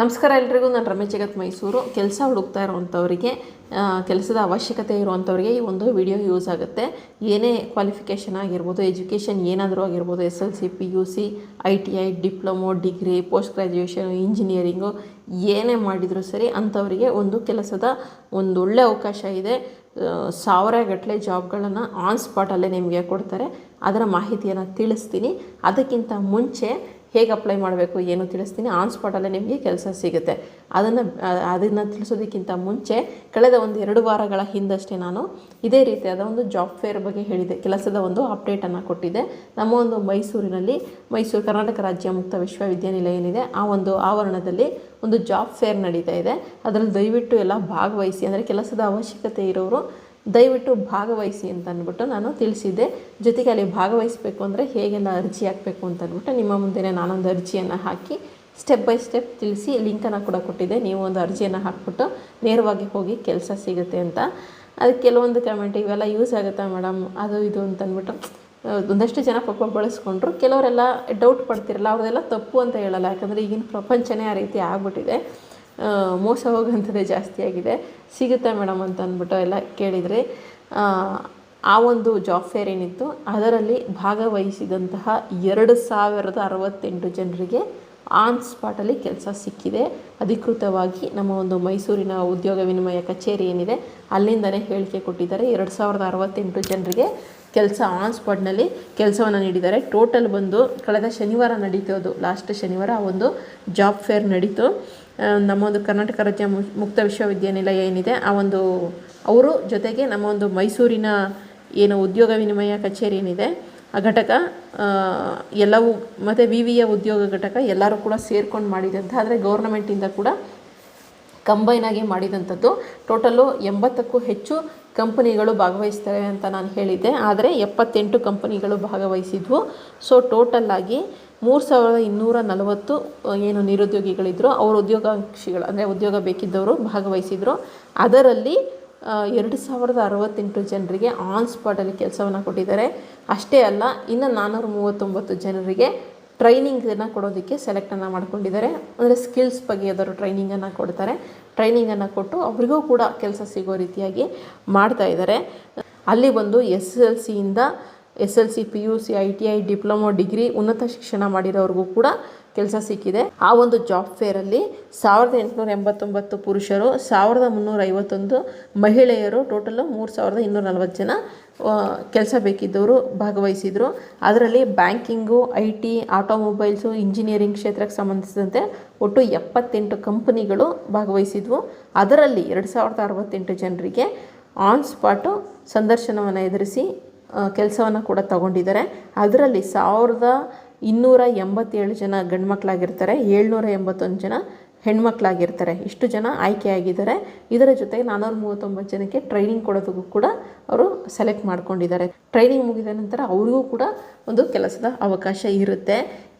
ನಮಸ್ಕಾರ ಎಲ್ರಿಗೂ, ನಾನು ರಮೇಶ್ ಜಗತ್ ಮೈಸೂರು. ಕೆಲಸ ಹುಡುಕ್ತಾ ಇರುವಂಥವರಿಗೆ ಕೆಲಸದ ಅವಶ್ಯಕತೆ ಇರುವಂಥವ್ರಿಗೆ ಈ ಒಂದು ವಿಡಿಯೋ ಯೂಸ್ ಆಗುತ್ತೆ. ಏನೇ ಕ್ವಾಲಿಫಿಕೇಷನ್ ಆಗಿರ್ಬೋದು, ಎಜುಕೇಷನ್ ಏನಾದರೂ ಆಗಿರ್ಬೋದು, S L C, P U C, I T I, diploma, degree post graduation engineering, ಏನೇ ಮಾಡಿದರೂ ಸರಿ ಅಂಥವರಿಗೆ ಒಂದು ಕೆಲಸದ ಒಂದು ಒಳ್ಳೆ ಅವಕಾಶ ಇದೆ. ಸಾವಿರ ಗಟ್ಟಲೆ ಜಾಬ್ಗಳನ್ನು ಆನ್ ಸ್ಪಾಟಲ್ಲೇ ನಿಮಗೆ ಕೊಡ್ತಾರೆ. ಅದರ ಮಾಹಿತಿಯನ್ನು ತಿಳಿಸ್ತೀನಿ. ಅದಕ್ಕಿಂತ ಮುಂಚೆ ಹೇಗೆ ಅಪ್ಲೈ ಮಾಡಬೇಕು, ಏನು ತಿಳಿಸ್ತೀನಿ ಆನ್ ಸ್ಪಾಟಲ್ಲೇ ನಿಮಗೆ ಕೆಲಸ ಸಿಗುತ್ತೆ. ಅದನ್ನು ಅದನ್ನು ತಿಳಿಸೋದಕ್ಕಿಂತ ಮುಂಚೆ ಕಳೆದ ಒಂದು ಎರಡು ವಾರಗಳ ಹಿಂದಷ್ಟೇ ನಾನು ಇದೇ ರೀತಿಯಾದ ಒಂದು ಜಾಬ್ ಫೇರ್ ಬಗ್ಗೆ ಹೇಳಿದೆ. ಕೆಲಸದ ಒಂದು ಅಪ್ಡೇಟನ್ನು ಕೊಟ್ಟಿದ್ದೆ. ನಮ್ಮ ಒಂದು ಮೈಸೂರಿನಲ್ಲಿ, ಮೈಸೂರು ಕರ್ನಾಟಕ ರಾಜ್ಯ ಮುಕ್ತ ವಿಶ್ವವಿದ್ಯಾನಿಲಯ ಏನಿದೆ, ಆ ಒಂದು ಆವರಣದಲ್ಲಿ ಒಂದು ಜಾಬ್ ಫೇರ್ ನಡೀತಾ ಇದೆ. ಅದರಲ್ಲಿ ದಯವಿಟ್ಟು ಎಲ್ಲ ಭಾಗವಹಿಸಿ, ಅಂದರೆ ಕೆಲಸದ ಅವಶ್ಯಕತೆ ಇರೋರು ದಯವಿಟ್ಟು ಭಾಗವಹಿಸಿ ಅಂತ ಅಂದ್ಬಿಟ್ಟು ನಾನು ತಿಳಿಸಿದ್ದೆ. ಜೊತೆಗೆ ಅಲ್ಲಿ ಭಾಗವಹಿಸಬೇಕು ಅಂದರೆ ಹೇಗೆಲ್ಲ ಅರ್ಜಿ ಹಾಕಬೇಕು ಅಂತ ಅಂದ್ಬಿಟ್ಟು ನಿಮ್ಮ ಮುಂದೆನೇ ನಾನೊಂದು ಅರ್ಜಿಯನ್ನು ಹಾಕಿ ಸ್ಟೆಪ್ ಬೈ ಸ್ಟೆಪ್ ತಿಳಿಸಿ ಲಿಂಕನ್ನು ಕೂಡ ಕೊಟ್ಟಿದ್ದೆ. ನೀವು ಒಂದು ಅರ್ಜಿಯನ್ನು ಹಾಕ್ಬಿಟ್ಟು ನೇರವಾಗಿ ಹೋಗಿ ಕೆಲಸ ಸಿಗುತ್ತೆ ಅಂತ. ಅದಕ್ಕೆ ಕೆಲವೊಂದು ಕಮೆಂಟ್ ಇವೆಲ್ಲ ಯೂಸ್ ಆಗುತ್ತಾ ಮೇಡಮ್ ಅದು ಇದು ಅಂತ ಅಂದ್ಬಿಟ್ಟು ಒಂದಷ್ಟು ಜನ ಪಾಪ ಬಳಸ್ಕೊಂಡ್ರು. ಕೆಲವರೆಲ್ಲ ಡೌಟ್ ಪಡ್ತಿರಲ್ಲ ಅವ್ರದೆಲ್ಲ ತಪ್ಪು ಅಂತ ಹೇಳಲ್ಲ. ಯಾಕಂದರೆ ಈಗಿನ ಪ್ರಪಂಚನೇ ಆ ರೀತಿ ಆಗ್ಬಿಟ್ಟಿದೆ. ಮೋಸ ಹೋಗೋಂಥದ್ದೇ ಜಾಸ್ತಿ ಆಗಿದೆ. ಸಿಗುತ್ತಾ ಮೇಡಮ್ ಅಂತ ಅಂದ್ಬಿಟ್ಟು ಎಲ್ಲ ಕೇಳಿದರೆ, ಆ ಒಂದು ಜಾಬ್ ಫೇರ್ ಏನಿತ್ತು, ಅದರಲ್ಲಿ ಭಾಗವಹಿಸಿದಂತಹ ಎರಡು ಸಾವಿರದ ಅರವತ್ತೆಂಟು ಜನರಿಗೆ ಆನ್ ಸ್ಪಾಟಲ್ಲಿ ಕೆಲಸ ಸಿಕ್ಕಿದೆ. ಅಧಿಕೃತವಾಗಿ ನಮ್ಮ ಒಂದು ಮೈಸೂರಿನ ಉದ್ಯೋಗ ವಿನಿಮಯ ಕಚೇರಿ ಏನಿದೆ ಅಲ್ಲಿಂದಲೇ ಹೇಳಿಕೆ ಕೊಟ್ಟಿದ್ದಾರೆ. ಎರಡು ಸಾವಿರದ ಅರವತ್ತೆಂಟು ಜನರಿಗೆ ಕೆಲಸ ಆನ್ ಸ್ಪಾಟ್ನಲ್ಲಿ ಕೆಲಸವನ್ನು ನೀಡಿದ್ದಾರೆ. ಟೋಟಲ್ ಬಂದು ಕಳೆದ ಶನಿವಾರ ನಡೀತೋದು ಲಾಸ್ಟ್ ಶನಿವಾರ ಆ ಒಂದು ಜಾಬ್ ಫೇರ್ ನಡೀತು. ನಮ್ಮ ಒಂದು ಕರ್ನಾಟಕ ರಾಜ್ಯ ಮುಕ್ತ ವಿಶ್ವವಿದ್ಯಾನಿಲಯ ಏನಿದೆ, ಆ ಒಂದು ಅವರು ಜೊತೆಗೆ ನಮ್ಮ ಒಂದು ಮೈಸೂರಿನ ಏನು ಉದ್ಯೋಗ ವಿನಿಮಯ ಕಚೇರಿ ಏನಿದೆ, ಆ ಘಟಕ ಎಲ್ಲವೂ ಮತ್ತು ವಿ ವಿಯ ಉದ್ಯೋಗ ಘಟಕ ಎಲ್ಲರೂ ಕೂಡ ಸೇರ್ಕೊಂಡು ಮಾಡಿದಂಥ ಆದರೆ ಗೌರ್ನಮೆಂಟಿಂದ ಕೂಡ ಕಂಬೈನ್ ಮಾಡಿದಂಥದ್ದು ಟೋಟಲು ಎಂಬತ್ತಕ್ಕೂ ಹೆಚ್ಚು ಕಂಪನಿಗಳು ಭಾಗವಹಿಸ್ತವೆ ಅಂತ ನಾನು ಹೇಳಿದ್ದೆ. ಆದರೆ ಎಪ್ಪತ್ತೆಂಟು ಕಂಪನಿಗಳು ಭಾಗವಹಿಸಿದ್ವು. ಸೊ ಟೋಟಲ್ಲಾಗಿ ಮೂರು ಸಾವಿರದ ಇನ್ನೂರ ನಲವತ್ತು ಏನು ನಿರುದ್ಯೋಗಿಗಳಿದ್ದರು ಅವರು ಉದ್ಯೋಗಾಕ್ಷಿಗಳು ಅಂದರೆ ಉದ್ಯೋಗ ಬೇಕಿದ್ದವರು ಭಾಗವಹಿಸಿದರು. ಅದರಲ್ಲಿ ಎರಡು ಸಾವಿರದ ಅರವತ್ತೆಂಟು ಜನರಿಗೆ ಆನ್ ಸ್ಪಾಟಲ್ಲಿ ಕೆಲಸವನ್ನು ಕೊಟ್ಟಿದ್ದಾರೆ. ಅಷ್ಟೇ ಅಲ್ಲ, ಇನ್ನು ನಾನ್ನೂರ ಮೂವತ್ತೊಂಬತ್ತು ಜನರಿಗೆ ಟ್ರೈನಿಂಗನ್ನು ಕೊಡೋದಕ್ಕೆ ಸೆಲೆಕ್ಟನ್ನು ಮಾಡ್ಕೊಂಡಿದ್ದಾರೆ. ಅಂದರೆ ಸ್ಕಿಲ್ಸ್ ಬಗ್ಗೆ ಅದರ ಟ್ರೈನಿಂಗನ್ನು ಕೊಡ್ತಾರೆ. ಟ್ರೈನಿಂಗನ್ನು ಕೊಟ್ಟು ಅವರಿಗೂ ಕೂಡ ಕೆಲಸ ಸಿಗೋ ರೀತಿಯಾಗಿ ಮಾಡ್ತಾ ಇದ್ದಾರೆ. ಅಲ್ಲಿ ಬಂದು S L ಸಿಯಿಂದ S L C, P U C, I T I, diploma, degree ಉನ್ನತ ಶಿಕ್ಷಣ ಮಾಡಿರೋರಿಗೂ ಕೂಡ ಕೆಲಸ ಸಿಕ್ಕಿದೆ. ಆ ಒಂದು ಜಾಬ್ ಫೇರಲ್ಲಿ ಸಾವಿರದ ಎಂಟುನೂರ ಎಂಬತ್ತೊಂಬತ್ತು ಪುರುಷರು, ಸಾವಿರದ ಮುನ್ನೂರ ಐವತ್ತೊಂದು ಮಹಿಳೆಯರು, ಟೋಟಲು ಮೂರು ಸಾವಿರದ ಇನ್ನೂರ ನಲವತ್ತು ಜನ ಕೆಲಸ ಬೇಕಿದ್ದವರು ಭಾಗವಹಿಸಿದರು. ಅದರಲ್ಲಿ banking, I T, automobiles, engineering ಕ್ಷೇತ್ರಕ್ಕೆ ಸಂಬಂಧಿಸಿದಂತೆ ಒಟ್ಟು ಎಪ್ಪತ್ತೆಂಟು ಕಂಪನಿಗಳು ಭಾಗವಹಿಸಿದ್ವು. ಅದರಲ್ಲಿ ಎರಡು ಸಾವಿರದ ಅರವತ್ತೆಂಟು ಜನರಿಗೆ ಆನ್ ಸ್ಪಾಟು ಸಂದರ್ಶನವನ್ನು ಎದುರಿಸಿ ಕೆಲಸವನ್ನು ಕೂಡ ತಗೊಂಡಿದ್ದಾರೆ. ಅದರಲ್ಲಿ ಸಾವಿರದ ಇನ್ನೂರ ಎಂಬತ್ತೇಳು ಜನ ಗಂಡ್ಮಕ್ಳಾಗಿರ್ತಾರೆ, ಏಳ್ನೂರ ಎಂಬತ್ತೊಂದು ಜನ ಹೆಣ್ಮಕ್ಳಾಗಿರ್ತಾರೆ. ಇಷ್ಟು ಜನ ಆಯ್ಕೆಯಾಗಿದ್ದಾರೆ. ಇದರ ಜೊತೆಗೆ ನಾನ್ನೂರ ಮೂವತ್ತೊಂಬತ್ತು ಜನಕ್ಕೆ ಟ್ರೈನಿಂಗ್ ಕೊಡೋದಕ್ಕೂ ಕೂಡ ಅವರು ಸೆಲೆಕ್ಟ್ ಮಾಡ್ಕೊಂಡಿದ್ದಾರೆ. ಟ್ರೈನಿಂಗ್ ಮುಗಿದ ನಂತರ ಅವರಿಗೂ ಕೂಡ ಒಂದು ಕೆಲಸದ ಅವಕಾಶ ಇರುತ್ತೆ.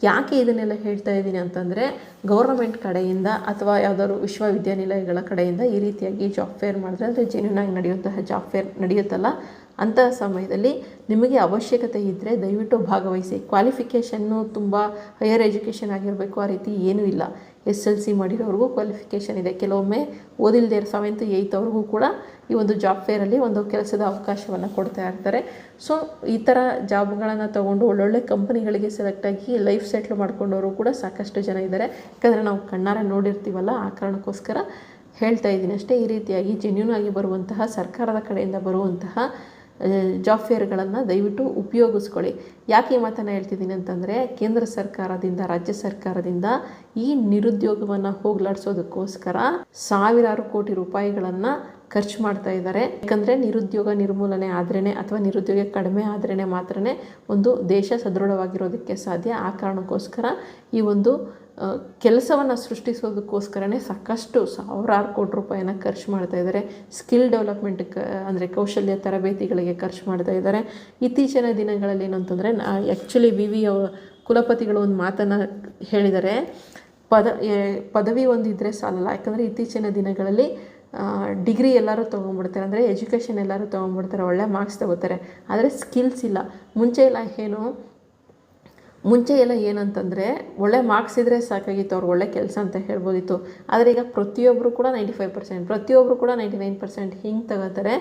ಯಾಕೆ ಇದನ್ನೆಲ್ಲ ಹೇಳ್ತಾ ಇದ್ದೀನಿ ಅಂತಂದರೆ ಗೌರ್ಮೆಂಟ್ ಕಡೆಯಿಂದ ಅಥವಾ ಯಾವುದಾದ್ರು ವಿಶ್ವವಿದ್ಯಾನಿಲಯಗಳ ಕಡೆಯಿಂದ ಈ ರೀತಿಯಾಗಿ ಜಾಬ್ ಫೇರ್ ಮಾಡಿದ್ರೆ ಅಂದರೆ ಜೆನ್ಯೂನ್ ಆಗಿ ನಡೆಯುವಂತಹ ಜಾಬ್ ಫೇರ್ ನಡೆಯುತ್ತಲ್ಲ. ಅಂತಹ ಸಮಯದಲ್ಲಿ ನಿಮಗೆ ಅವಶ್ಯಕತೆ ಇದ್ದರೆ ದಯವಿಟ್ಟು ಭಾಗವಹಿಸಿ. ಕ್ವಾಲಿಫಿಕೇಷನ್ನು ತುಂಬ ಹೈಯರ್ ಎಜುಕೇಷನ್ ಆಗಿರಬೇಕು, ಆ ರೀತಿ ಏನೂ ಇಲ್ಲ. ಎಸ್ ಎಲ್ ಸಿ ಮಾಡಿರೋರಿಗೂ ಕ್ವಾಲಿಫಿಕೇಷನ್ ಇದೆ. ಕೆಲವೊಮ್ಮೆ ಓದಿಲ್ಲದೆ ಸೆವೆಂತ್ ಏಯ್ತ್ ಅವ್ರಿಗೂ ಕೂಡ ಈ ಒಂದು ಜಾಬ್ ಫೇರಲ್ಲಿ ಒಂದು ಕೆಲಸದ ಅವಕಾಶವನ್ನು ಕೊಡ್ತಾ ಇರ್ತಾರೆ. ಸೊ ಈ ಥರ ಜಾಬ್ಗಳನ್ನು ತೊಗೊಂಡು ಒಳ್ಳೊಳ್ಳೆ ಕಂಪನಿಗಳಿಗೆ ಸೆಲೆಕ್ಟ್ ಆಗಿ ಲೈಫ್ ಸೆಟ್ಲ್ ಮಾಡ್ಕೊಂಡವರು ಕೂಡ ಸಾಕಷ್ಟು ಜನ ಇದ್ದಾರೆ. ಯಾಕಂದರೆ ನಾವು ಕಣ್ಣಾರೆ ನೋಡಿರ್ತೀವಲ್ಲ, ಆ ಕಾರಣಕ್ಕೋಸ್ಕರ ಹೇಳ್ತಾ ಇದ್ದೀನಿ ಅಷ್ಟೇ. ಈ ರೀತಿಯಾಗಿ ಜೆನ್ಯೂನ್ ಆಗಿ ಬರುವಂತಹ ಸರ್ಕಾರದ ಕಡೆಯಿಂದ ಬರುವಂತಹ ಜಾಬ್ ಫೇರ್ಗಳನ್ನು ದಯವಿಟ್ಟು ಉಪಯೋಗಿಸ್ಕೊಳ್ಳಿ. ಯಾಕೆ ಈ ಮಾತನ್ನು ಹೇಳ್ತಿದ್ದೀನಿ ಅಂತಂದರೆ, ಕೇಂದ್ರ ಸರ್ಕಾರದಿಂದ, ರಾಜ್ಯ ಸರ್ಕಾರದಿಂದ ಈ ನಿರುದ್ಯೋಗವನ್ನು ಹೋಗ್ಲಾಡಿಸೋದಕ್ಕೋಸ್ಕರ ಸಾವಿರಾರು ಕೋಟಿ ರೂಪಾಯಿಗಳನ್ನು ಖರ್ಚು ಮಾಡ್ತಾ ಇದ್ದಾರೆ. ಯಾಕಂದರೆ ನಿರುದ್ಯೋಗ ನಿರ್ಮೂಲನೆ ಆದ್ರೇ ಅಥವಾ ನಿರುದ್ಯೋಗ ಕಡಿಮೆ ಆದ್ರೇ ಮಾತ್ರ ಒಂದು ದೇಶ ಸದೃಢವಾಗಿರೋದಕ್ಕೆ ಸಾಧ್ಯ ಆ ಕಾರಣಕ್ಕೋಸ್ಕರ ಈ ಒಂದು ಕೆಲಸವನ್ನು ಸೃಷ್ಟಿಸೋದಕ್ಕೋಸ್ಕರನೇ ಸಾಕಷ್ಟು ಸಾವಿರಾರು ಕೋಟಿ ರೂಪಾಯಿನ ಖರ್ಚು ಮಾಡ್ತಾ ಇದ್ದಾರೆ ಸ್ಕಿಲ್ ಡೆವಲಪ್ಮೆಂಟ್ ಕ, ಅಂದರೆ ಕೌಶಲ್ಯ ತರಬೇತಿಗಳಿಗೆ ಖರ್ಚು ಮಾಡ್ತಾ ಇದ್ದಾರೆ ಇತ್ತೀಚಿನ ದಿನಗಳಲ್ಲಿ ಏನಂತಂದರೆ ಆ್ಯಕ್ಚುಲಿ ವಿ ವಿ ಕುಲಪತಿಗಳು ಒಂದು ಮಾತನ್ನು ಹೇಳಿದರೆ. ಪದ ಪದವಿ ಒಂದಿದ್ದರೆ ಸಾಲಲ್ಲ. ಯಾಕಂದರೆ ಇತ್ತೀಚಿನ ದಿನಗಳಲ್ಲಿ ಡಿಗ್ರಿ ಎಲ್ಲರೂ ತೊಗೊಂಡ್ಬಿಡ್ತಾರೆ ಅಂದರೆ ಎಜುಕೇಷನ್ ಎಲ್ಲರೂ ತೊಗೊಂಡ್ಬಿಡ್ತಾರೆ ಒಳ್ಳೆ ಮಾರ್ಕ್ಸ್ ತಗೋತಾರೆ. ಆದರೆ ಸ್ಕಿಲ್ಸ್ ಇಲ್ಲ. ಮುಂಚೆ ಎಲ್ಲ ಏನು ಮುಂಚೆ ಎಲ್ಲ ಏನಂತಂದರೆ, ಒಳ್ಳೆ ಮಾರ್ಕ್ಸ್ ಇದ್ದರೆ ಸಾಕಾಗಿತ್ತು ಅವ್ರಿಗೆ ಒಳ್ಳೆ ಕೆಲಸ ಅಂತ ಹೇಳ್ಬೋದಿತ್ತು. ಆದರೆ ಈಗ ಪ್ರತಿಯೊಬ್ಬರು ಕೂಡ ನೈಂಟಿ ಫೈವ್ ಪರ್ಸೆಂಟ್ ಪ್ರತಿಯೊಬ್ಬರು ಕೂಡ ನೈಂಟಿ ನೈನ್ ಪರ್ಸೆಂಟ್ ಹಿಂಗೆ ತಗೋತಾರೆ.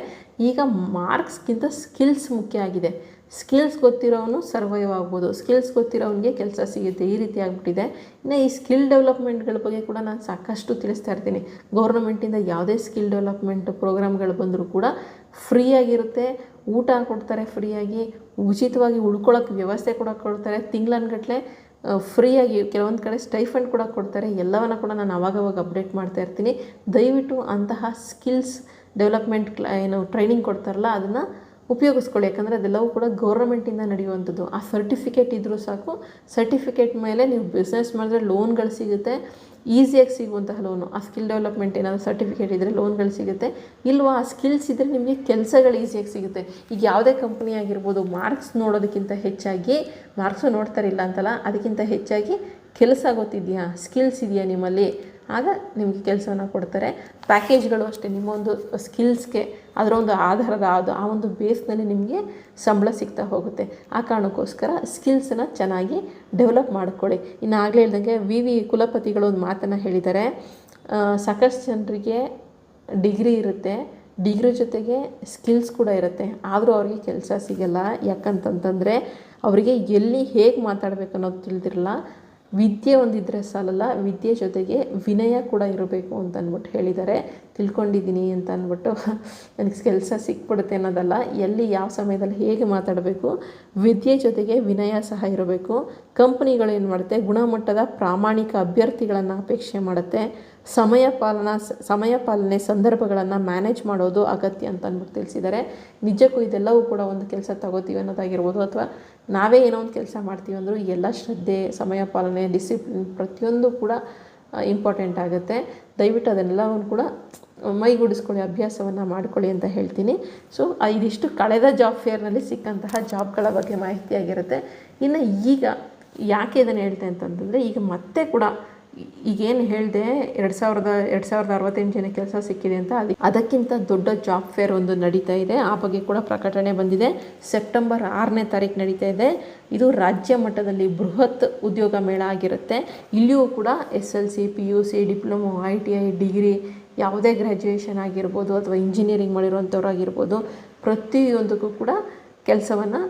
ಈಗ ಮಾರ್ಕ್ಸ್ಗಿಂತ ಸ್ಕಿಲ್ಸ್ ಮುಖ್ಯ ಆಗಿದೆ. ಸ್ಕಿಲ್ಸ್ ಗೊತ್ತಿರೋನು ಸರ್ವೈವ್ ಆಗ್ಬೋದು. ಸ್ಕಿಲ್ಸ್ ಗೊತ್ತಿರೋನಿಗೆ ಕೆಲಸ ಸಿಗುತ್ತೆ. ಈ ರೀತಿ ಆಗಿಬಿಟ್ಟಿದೆ. ಇನ್ನು ಈ ಸ್ಕಿಲ್ ಡೆವಲಪ್ಮೆಂಟ್ಗಳ ಬಗ್ಗೆ ಕೂಡ ನಾನು ಸಾಕಷ್ಟು ತಿಳಿಸ್ತಾ ಇರ್ತೀನಿ. ಗೌರ್ಮೆಂಟಿಂದ ಯಾವುದೇ ಸ್ಕಿಲ್ ಡೆವಲಪ್ಮೆಂಟ್ ಪ್ರೋಗ್ರಾಮ್ಗಳು ಬಂದರೂ ಕೂಡ ಫ್ರೀಯಾಗಿರುತ್ತೆ ಊಟ ಕೊಡ್ತಾರೆ ಫ್ರೀಯಾಗಿ, ಉಚಿತವಾಗಿ ಉಳ್ಕೊಳ್ಳೋಕೆ ವ್ಯವಸ್ಥೆ ಕೂಡ ಕೊಡ್ತಾರೆ. ತಿಂಗಳನ್ಗಟ್ಲೆ ಫ್ರೀಯಾಗಿ ಕೆಲವೊಂದು ಕಡೆ ಸ್ಟೈಫಂಡ್ ಕೂಡ ಕೊಡ್ತಾರೆ. ಎಲ್ಲವನ್ನು ಕೂಡ ನಾನು ಅವಾಗವಾಗ ಅಪ್ಡೇಟ್ ಮಾಡ್ತಾ ಇರ್ತೀನಿ. ದಯವಿಟ್ಟು ಅಂತಹ ಸ್ಕಿಲ್ಸ್ ಡೆವಲಪ್ಮೆಂಟ್ ಕ್ಲಾ, ಏನು, ಟ್ರೈನಿಂಗ್ ಕೊಡ್ತಾರಲ್ಲ, ಅದನ್ನು ಉಪಯೋಗಿಸ್ಕೊಳ್ಳಿ. ಯಾಕಂದರೆ ಅದೆಲ್ಲವೂ ಕೂಡ ಗೌರ್ಮೆಂಟಿಂದ ನಡೆಯುವಂಥದ್ದು. ಆ ಸರ್ಟಿಫಿಕೇಟ್ ಇದ್ದರೂ ಸಾಕು. ಸರ್ಟಿಫಿಕೇಟ್ ಮೇಲೆ ನೀವು ಬಿಸ್ನೆಸ್ ಮಾಡಿದ್ರೆ ಲೋನ್ಗಳು ಸಿಗುತ್ತೆ. ಈಸಿಯಾಗಿ ಸಿಗುವಂತಹ ಲೋನು ಆ ಸ್ಕಿಲ್ ಡೆವಲಪ್ಮೆಂಟ್ ಏನಾದರೂ ಸರ್ಟಿಫಿಕೇಟ್ ಇದ್ದರೆ ಲೋನ್ಗಳು ಸಿಗುತ್ತೆ. ಇಲ್ವಾ, ಆ ಸ್ಕಿಲ್ಸ್ ಇದ್ದರೆ ನಿಮಗೆ ಕೆಲಸಗಳು ಈಸಿಯಾಗಿ ಸಿಗುತ್ತೆ. ಈಗ ಯಾವುದೇ ಕಂಪ್ನಿ ಆಗಿರ್ಬೋದು ಮಾರ್ಕ್ಸ್ ನೋಡೋದಕ್ಕಿಂತ ಹೆಚ್ಚಾಗಿ ಮಾರ್ಕ್ಸು ನೋಡ್ತಾರಿಲ್ಲ ಅಂತಲ್ಲ, ಅದಕ್ಕಿಂತ ಹೆಚ್ಚಾಗಿ ಕೆಲಸ ಗೊತ್ತಿದೆಯಾ? ಸ್ಕಿಲ್ಸ್ ಇದೆಯಾ ನಿಮ್ಮಲ್ಲಿ? ಆಗ ನಿಮಗೆ ಕೆಲಸವನ್ನು ಕೊಡ್ತಾರೆ. ಪ್ಯಾಕೇಜ್ಗಳು ಅಷ್ಟೇ ನಿಮ್ಮ ಒಂದು ಸ್ಕಿಲ್ಸ್ಗೆ ಅದರ ಒಂದು ಆಧಾರದ ಅದು, ಆ ಒಂದು ಬೇಸ್ನಲ್ಲಿ ನಿಮಗೆ ಸಂಬಳ ಸಿಗ್ತಾ ಹೋಗುತ್ತೆ. ಆ ಕಾರಣಕ್ಕೋಸ್ಕರ ಸ್ಕಿಲ್ಸನ್ನು ಚೆನ್ನಾಗಿ ಡೆವಲಪ್ ಮಾಡ್ಕೊಳ್ಳಿ. ಇನ್ನು ಆಗಲೇ ಹೇಳ್ದಂಗೆ ವಿ ವಿ ಕುಲಪತಿಗಳು ಒಂದು ಮಾತನ್ನು ಹೇಳಿದ್ದಾರೆ. ಸಾಕಷ್ಟು ಜನರಿಗೆ ಡಿಗ್ರಿ ಇರುತ್ತೆ. ಡಿಗ್ರಿ ಜೊತೆಗೆ ಸ್ಕಿಲ್ಸ್ ಕೂಡ ಇರುತ್ತೆ. ಆದರೂ ಅವ್ರಿಗೆ ಕೆಲಸ ಸಿಗಲ್ಲ. ಯಾಕಂತಂತಂದರೆ, ಅವರಿಗೆ ಎಲ್ಲಿ ಹೇಗೆ ಮಾತಾಡಬೇಕು ಅನ್ನೋದು ತಿಳಿದಿರಲ್ಲ. ವಿದ್ಯೆ ಒಂದಿದ್ದರೆ ಸಾಲಲ್ಲ, ವಿದ್ಯೆ ಜೊತೆಗೆ ವಿನಯ ಕೂಡ ಇರಬೇಕು ಅಂತ ಅಂದ್ಬಿಟ್ಟು ಹೇಳಿದ್ದಾರೆ. ತಿಳ್ಕೊಂಡಿದ್ದೀನಿ ಅಂತ ಅಂದ್ಬಿಟ್ಟು ನನಗೆ ಕೆಲಸ ಸಿಕ್ಬಿಡುತ್ತೆ ಅನ್ನೋದಲ್ಲ, ಎಲ್ಲಿ ಯಾವ ಸಮಯದಲ್ಲಿ ಹೇಗೆ ಮಾತಾಡಬೇಕು, ವಿದ್ಯೆ ಜೊತೆಗೆ ವಿನಯ ಸಹ ಇರಬೇಕು. ಕಂಪ್ನಿಗಳು ಏನು ಮಾಡುತ್ತೆ, ಗುಣಮಟ್ಟದ ಪ್ರಾಮಾಣಿಕ ಅಭ್ಯರ್ಥಿಗಳನ್ನು ಅಪೇಕ್ಷೆ ಮಾಡುತ್ತೆ. ಸಮಯ ಪಾಲನಾ ಸಮಯ ಪಾಲನೆ ಸಂದರ್ಭಗಳನ್ನು ಮ್ಯಾನೇಜ್ ಮಾಡೋದು ಅಗತ್ಯ ಅಂತ ಅಂದ್ಬಿಟ್ಟು ತಿಳಿಸಿದ್ದಾರೆ ನಿಜಕ್ಕೂ ಇದೆಲ್ಲವೂ ಕೂಡ ಒಂದು ಕೆಲಸ ತಗೋತೀವಿ ಅನ್ನೋದಾಗಿರ್ಬೋದು ಅಥವಾ ನಾವೇ ಏನೋ ಒಂದು ಕೆಲಸ ಮಾಡ್ತೀವಿ ಅಂದರೂ ಎಲ್ಲ ಶ್ರದ್ಧೆ, ಸಮಯ ಪಾಲನೆ ಡಿಸಿಪ್ಲಿನ್ ಪ್ರತಿಯೊಂದು ಕೂಡ ಇಂಪಾರ್ಟೆಂಟ್ ಆಗುತ್ತೆ. ದಯವಿಟ್ಟು ಅದನ್ನೆಲ್ಲವನ್ನು ಕೂಡ ಮೈಗೂಡಿಸ್ಕೊಳ್ಳಿ, ಅಭ್ಯಾಸವನ್ನು ಮಾಡ್ಕೊಳ್ಳಿ ಅಂತ ಹೇಳ್ತೀನಿ. ಸೊ ಇದಿಷ್ಟು ಕಳೆದ ಜಾಬ್ ಫೇರ್ನಲ್ಲಿ ಸಿಕ್ಕಂತಹ ಜಾಬ್ಗಳ ಬಗ್ಗೆ ಮಾಹಿತಿಯಾಗಿರುತ್ತೆ ಇನ್ನು ಈಗ ಯಾಕೆ ಇದನ್ನು ಹೇಳ್ತೆ ಅಂತಂತಂದರೆ ಈಗ ಮತ್ತೆ ಕೂಡ ಈಗೇನು ಹೇಳಿದೆ, ಎರಡು ಸಾವಿರದ ಎರಡು ಸಾವಿರದ ಅರವತ್ತೆಂಟು ಜನ ಕೆಲಸ ಸಿಕ್ಕಿದೆ ಅಂತ ಅದು ಅದಕ್ಕಿಂತ ದೊಡ್ಡ ಜಾಬ್ ಫೇರ್ ಒಂದು ನಡೀತಾ ಇದೆ. ಆ ಬಗ್ಗೆ ಕೂಡ ಪ್ರಕಟಣೆ ಬಂದಿದೆ. ಸೆಪ್ಟೆಂಬರ್ ಆರನೇ ತಾರೀಕು ನಡೀತಾ ಇದೆ. ಇದು ರಾಜ್ಯ ಮಟ್ಟದಲ್ಲಿ ಬೃಹತ್ ಉದ್ಯೋಗ ಮೇಳ ಆಗಿರುತ್ತೆ. ಇಲ್ಲಿಯೂ ಕೂಡ S L C, P U C, diploma, I T I, degree ಯಾವುದೇ ಗ್ರ್ಯಾಜುಯೇಷನ್ ಆಗಿರ್ಬೋದು ಅಥವಾ ಇಂಜಿನಿಯರಿಂಗ್ ಮಾಡಿರುವಂಥವ್ರು ಆಗಿರ್ಬೋದು ಪ್ರತಿಯೊಂದಕ್ಕೂ ಕೂಡ ಕೆಲಸವನ್ನು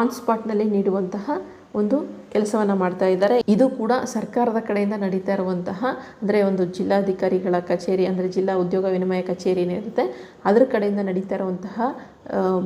ಆನ್ ಸ್ಪಾಟ್ನಲ್ಲಿ ನೀಡುವಂತಹ ಒಂದು ಕೆಲಸವನ್ನು ಮಾಡ್ತಾ ಇದ್ದಾರೆ. ಇದು ಕೂಡ ಸರ್ಕಾರದ ಕಡೆಯಿಂದ ನಡೀತಾ ಇರುವಂತಹ, ಅಂದರೆ ಒಂದು ಜಿಲ್ಲಾಧಿಕಾರಿಗಳ ಕಚೇರಿ, ಅಂದರೆ ಜಿಲ್ಲಾ ಉದ್ಯೋಗ ವಿನಿಮಯ ಕಚೇರಿ ಏನಿರುತ್ತೆ, ಅದರ ಕಡೆಯಿಂದ ನಡೀತಾ ಇರುವಂತಹ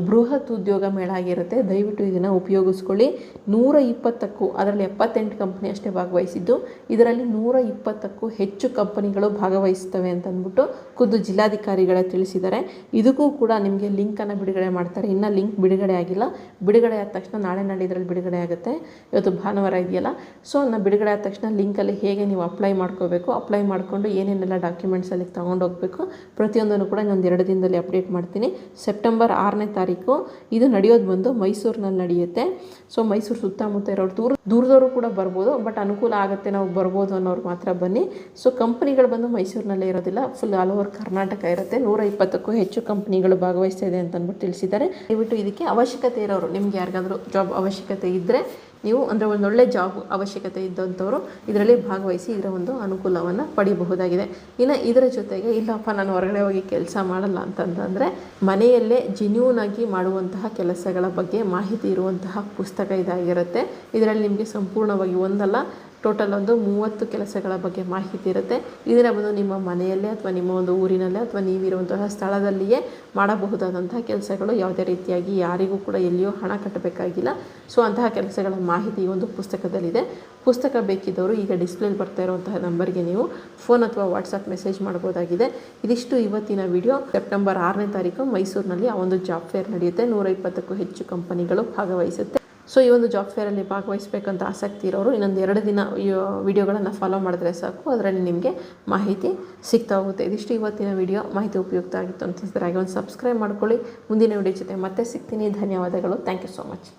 ಬೃಹತ್ ಉದ್ಯೋಗ ಮೇಳ ಆಗಿರುತ್ತೆ. ದಯವಿಟ್ಟು ಇದನ್ನು ಉಪಯೋಗಿಸ್ಕೊಳ್ಳಿ. ನೂರ ಇಪ್ಪತ್ತಕ್ಕೂ, ಅದರಲ್ಲಿ ಎಪ್ಪತ್ತೆಂಟು ಕಂಪ್ನಿ ಅಷ್ಟೇ ಭಾಗವಹಿಸಿದ್ದು. ಇದರಲ್ಲಿ ನೂರ ಇಪ್ಪತ್ತಕ್ಕೂ ಹೆಚ್ಚು ಕಂಪನಿಗಳು ಭಾಗವಹಿಸ್ತವೆ ಅಂತ ಅಂದ್ಬಿಟ್ಟು ಖುದ್ದು ಜಿಲ್ಲಾಧಿಕಾರಿಗಳೇ ತಿಳಿಸಿದ್ದಾರೆ. ಇದಕ್ಕೂ ಕೂಡ ನಿಮಗೆ ಲಿಂಕನ್ನು ಬಿಡುಗಡೆ ಮಾಡ್ತಾರೆ. ಇನ್ನೂ ಲಿಂಕ್ ಬಿಡುಗಡೆ ಆಗಿಲ್ಲ. ಬಿಡುಗಡೆ ಆದ ತಕ್ಷಣ ನಾಳೆ ನಾಳೆ ಇದರಲ್ಲಿ ಬಿಡುಗಡೆ ಆಗುತ್ತೆ. ಇವತ್ತು ಭಾನುವಾರ ಇದೆಯಲ್ಲ? ಸೊ ನಾನು ಬಿಡುಗಡೆ ಆದ ತಕ್ಷಣ ಲಿಂಕಲ್ಲಿ ಹೇಗೆ ನೀವು ಅಪ್ಲೈ ಮಾಡ್ಕೋಬೇಕು ಅಪ್ಲೈ ಮಾಡಿಕೊಂಡು ಏನೇನೆಲ್ಲ ಡಾಕ್ಯುಮೆಂಟ್ಸ್ ಅಲ್ಲಿ ತೊಗೊಂಡು ಹೋಗಬೇಕು, ಪ್ರತಿಯೊಂದನ್ನು ಕೂಡ ಇನ್ನೊಂದು ಎರಡು ದಿನದಲ್ಲಿ ಅಪ್ಡೇಟ್ ಮಾಡ್ತೀನಿ. ಸೆಪ್ಟೆಂಬರ್ ಆರನೇ ತಾರೀಕು, ಇದು ನಡೆಯೋದು ಬಂದು ಮೈಸೂರಿನಲ್ಲಿ ನಡೆಯುತ್ತೆ. ಸೊ ಮೈಸೂರು ಸುತ್ತಮುತ್ತ ಇರೋರು ದೂರ, ದೂರದವರು ಕೂಡ ಬರ್ಬೋದು ಬಟ್ ಅನುಕೂಲ ಆಗುತ್ತೆ ನಾವು ಬರ್ಬೋದು ಅನ್ನೋರು ಮಾತ್ರ ಬನ್ನಿ. ಸೊ ಕಂಪ್ನಿಗಳು ಬಂದು ಮೈಸೂರಿನಲ್ಲೇ ಇರೋದಿಲ್ಲ ಫುಲ್ ಆಲ್ ಓವರ್ ಕರ್ನಾಟಕ ಇರುತ್ತೆ. ನೂರ ಇಪ್ಪತ್ತಕ್ಕೂ ಹೆಚ್ಚು ಕಂಪ್ನಿಗಳು ಭಾಗವಹಿಸ್ತಾ ಇದೆ ಅಂತ ಅಂದ್ಬಿಟ್ಟು ತಿಳಿಸಿದ್ದಾರೆ. ದಯವಿಟ್ಟು ಇದಕ್ಕೆ ಅವಶ್ಯಕತೆ ಇರೋರು, ನಿಮ್ಗೆ ಯಾರಿಗಾದ್ರೂ ಜಾಬ್ ಅವಶ್ಯಕತೆ ಇದ್ದರೆ ನೀವು ಅಂದರೆ ಒಂದೊಳ್ಳೆ ಜಾಬ್ ಅವಶ್ಯಕತೆ ಇದ್ದಂಥವರು ಇದರಲ್ಲಿ ಭಾಗವಹಿಸಿ ಇದರ ಒಂದು ಅನುಕೂಲವನ್ನು ಪಡಿಬಹುದಾಗಿದೆ. ಇನ್ನು ಇದರ ಜೊತೆಗೆ, ಇಲ್ಲಪ್ಪ, ನಾನು ಹೊರಗಡೆ ಹೋಗಿ ಕೆಲಸ ಮಾಡಲ್ಲ ಅಂತಂದರೆ ಮನೆಯಲ್ಲೇ ಜಿನ್ಯೂನ್ ಆಗಿ ಮಾಡುವಂತಹ ಕೆಲಸಗಳ ಬಗ್ಗೆ ಮಾಹಿತಿ ಇರುವಂತಹ ಪುಸ್ತಕ ಇದಾಗಿರುತ್ತೆ. ಇದರಲ್ಲಿ ನಿಮಗೆ ಸಂಪೂರ್ಣವಾಗಿ ಒಂದಲ್ಲ ಟೋಟಲ್ ಒಂದು ಮೂವತ್ತು ಕೆಲಸಗಳ ಬಗ್ಗೆ ಮಾಹಿತಿ ಇರುತ್ತೆ. ಇದರ ಬಂದು ನಿಮ್ಮ ಮನೆಯಲ್ಲೇ ಅಥವಾ ನಿಮ್ಮ ಒಂದು ಊರಿನಲ್ಲೇ ಅಥವಾ ನೀವಿರುವಂತಹ ಸ್ಥಳದಲ್ಲಿಯೇ ಮಾಡಬಹುದಾದಂತಹ ಕೆಲಸಗಳು ಯಾವುದೇ ರೀತಿಯಾಗಿ ಯಾರಿಗೂ ಕೂಡ ಎಲ್ಲಿಯೂ ಹಣ ಕಟ್ಟಬೇಕಾಗಿಲ್ಲ. ಸೊ ಅಂತಹ ಕೆಲಸಗಳ ಮಾಹಿತಿ ಈ ಒಂದು ಪುಸ್ತಕದಲ್ಲಿದೆ. ಪುಸ್ತಕ ಬೇಕಿದ್ದವರು ಈಗ ಡಿಸ್ಪ್ಲೇಲಿ ಬರ್ತಾ ಇರುವಂತಹ ನಂಬರ್ಗೆ ನೀವು ಫೋನ್ ಅಥವಾ ವಾಟ್ಸಪ್ ಮೆಸೇಜ್ ಮಾಡ್ಬೋದಾಗಿದೆ. ಇದಿಷ್ಟು ಇವತ್ತಿನ ವಿಡಿಯೋ. ಸೆಪ್ಟೆಂಬರ್ ಆರನೇ ತಾರೀಕು ಮೈಸೂರಿನಲ್ಲಿ ಆ ಒಂದು ಜಾಬ್ ಫೇರ್ ನಡೆಯುತ್ತೆ. ನೂರ ಇಪ್ಪತ್ತಕ್ಕೂ ಹೆಚ್ಚು ಕಂಪನಿಗಳು ಭಾಗವಹಿಸುತ್ತೆ. ಸೊ ಈ ಒಂದು ಜಾಬ್ ಫೇರಲ್ಲಿ ಭಾಗವಹಿಸಬೇಕಂತ ಆಸಕ್ತಿ ಇರೋರು ಇನ್ನೊಂದು ಎರಡು ದಿನ ವಿಡಿಯೋಗಳನ್ನು ಫಾಲೋ ಮಾಡಿದ್ರೆ ಸಾಕು. ಅದರಲ್ಲಿ ನಿಮಗೆ ಮಾಹಿತಿ ಸಿಗ್ತಾ ಹೋಗುತ್ತೆ. ಇದಿಷ್ಟು ಇವತ್ತಿನ ವಿಡಿಯೋ ಮಾಹಿತಿ ಉಪಯುಕ್ತ ಆಗಿತ್ತು ಅಂತ ಹಾಗೆ ಒಂದು ಸಬ್ಸ್ಕ್ರೈಬ್ ಮಾಡ್ಕೊಳ್ಳಿ. ಮುಂದಿನ ವಿಡಿಯೋ ಜೊತೆ ಮತ್ತೆ ಸಿಗ್ತೀನಿ. ಧನ್ಯವಾದಗಳು. Thank you so much